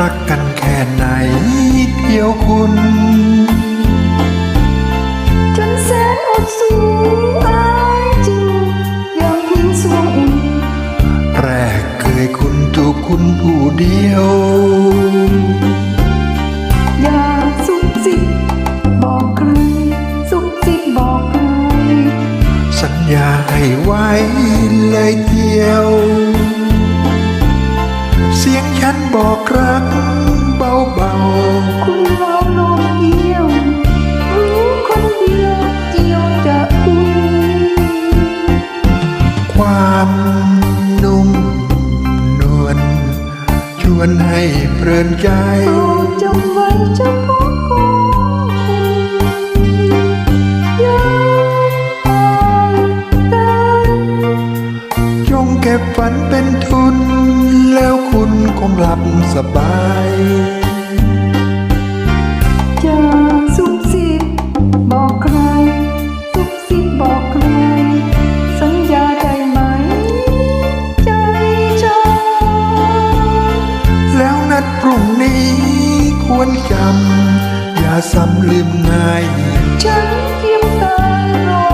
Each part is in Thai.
รักกันแค่ไหนเดียวคุณ จนแสนอดสูอายจริงอย่างพิงสวงอุ่นแรกเคยคุณจูบคุณผู้เดียว อย่าซุบซิบบอกใครซุบซิบบอกใครสัญญาให้ไว้เลยเดียวเสียงฉัน บอกรักเบาคุณเราลมเดียวรู้คนเดียวเดียวจะคุณๆความนุ่มนวลชวนให้เพลินใจโปรดจำไว้เฉพาะของคุณอย่าห่างกันจงเก็บฝันเป็นทุนแล้ว คุณคงหลับสบายอย่าซุบซิบบอกใครซุบซิบบอกใคร สัญญาได้ไหม ใจจองแล้วนัดพรุ่งนี้ควรจำอย่าซ้ำลืมง่ายฉันเพียงตายรอจู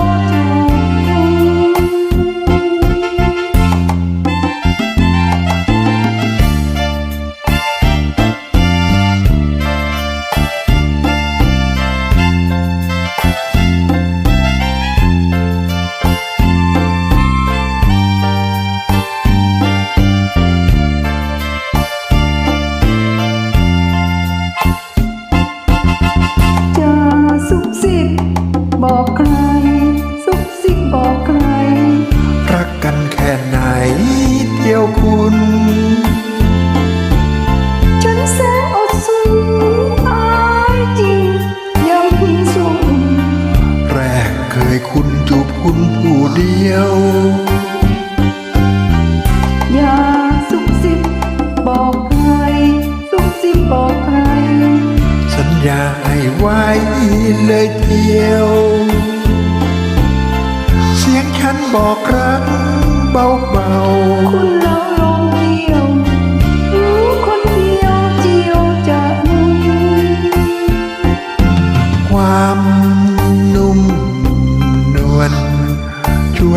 เดียว อย่าซุบซิบบอกใคร ซุบซิบบอกใคร สัญญาให้ไว้เลยเดียว เสียงฉันบอกรักเบาคุณเราลง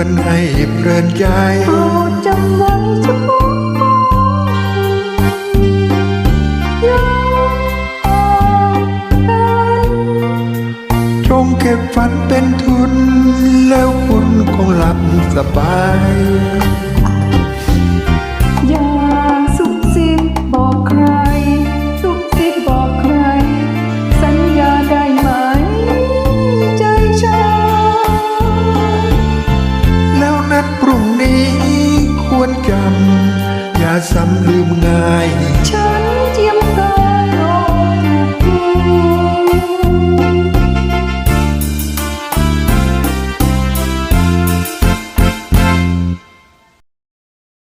นให้เพลินใจโปรดจำไว้เฉพาะอย่าห่างกันจงเก็บฝันเป็นทุน แล้วคุณคงหลับสบาย อย่าซ้ำลืมง่าย